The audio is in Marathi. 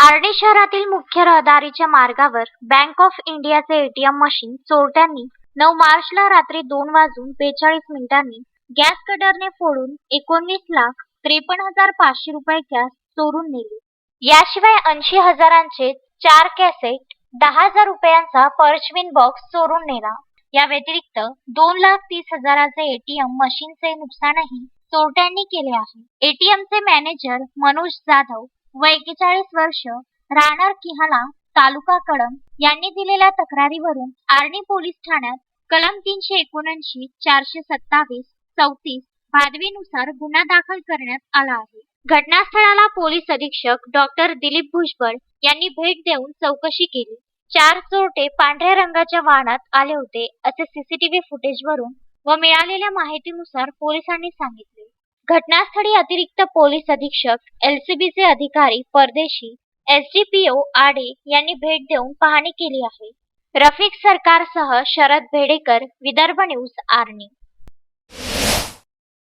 आर्णी शहरातील मुख्य रहदारीच्या मार्गावर बँक ऑफ इंडियाचे एटीएम मशीन चोरट्यांनी नऊ मार्चला रात्री दोन वाजून बेचाळीस मिनिटांनी गॅस कटरने फोडून एकोणवीस लाख त्रेपन्न हजार पाचशे रुपये कॅश चोरून नेले. याशिवाय ऐंशी हजारांचे चार कॅसेट दहा हजार रुपयांचा पर्चविन बॉक्स चोरून नेला. या व्यतिरिक्त दोन लाख तीस हजाराचे एटीएम मशीनचे नुकसानही चोरट्यांनी केले आहे. एटीएमचे मॅनेजर मनोज जाधव व एकेचाळीस वर्ष राहणार किहाला तालुका कळम यांनी दिलेल्या तक्रारीवरून आर्णी पोलीस ठाण्यात कलम तीनशे एकोणऐंशी चारशे सत्तावीस चौतीस भादवीनुसार गुन्हा दाखल करण्यात आला आहे. घटनास्थळाला पोलीस अधीक्षक डॉक्टर दिलीप भुजबळ यांनी भेट देऊन चौकशी केली. चार चोरटे पांढऱ्या रंगाच्या वाहनात आले होते असे सीसीटीव्ही फुटेजवरून व मिळालेल्या माहितीनुसार पोलिसांनी सांगितले. घटनास्थळी अतिरिक्त पोलीस अधीक्षक एलसीबीचे अधिकारी परदेशी एसडीपीओ आडे यांनी भेट देऊन पाहणी केली आहे. रफिक सरकारसह शरद भेडेकर विदर्भ न्यूज आर्णी.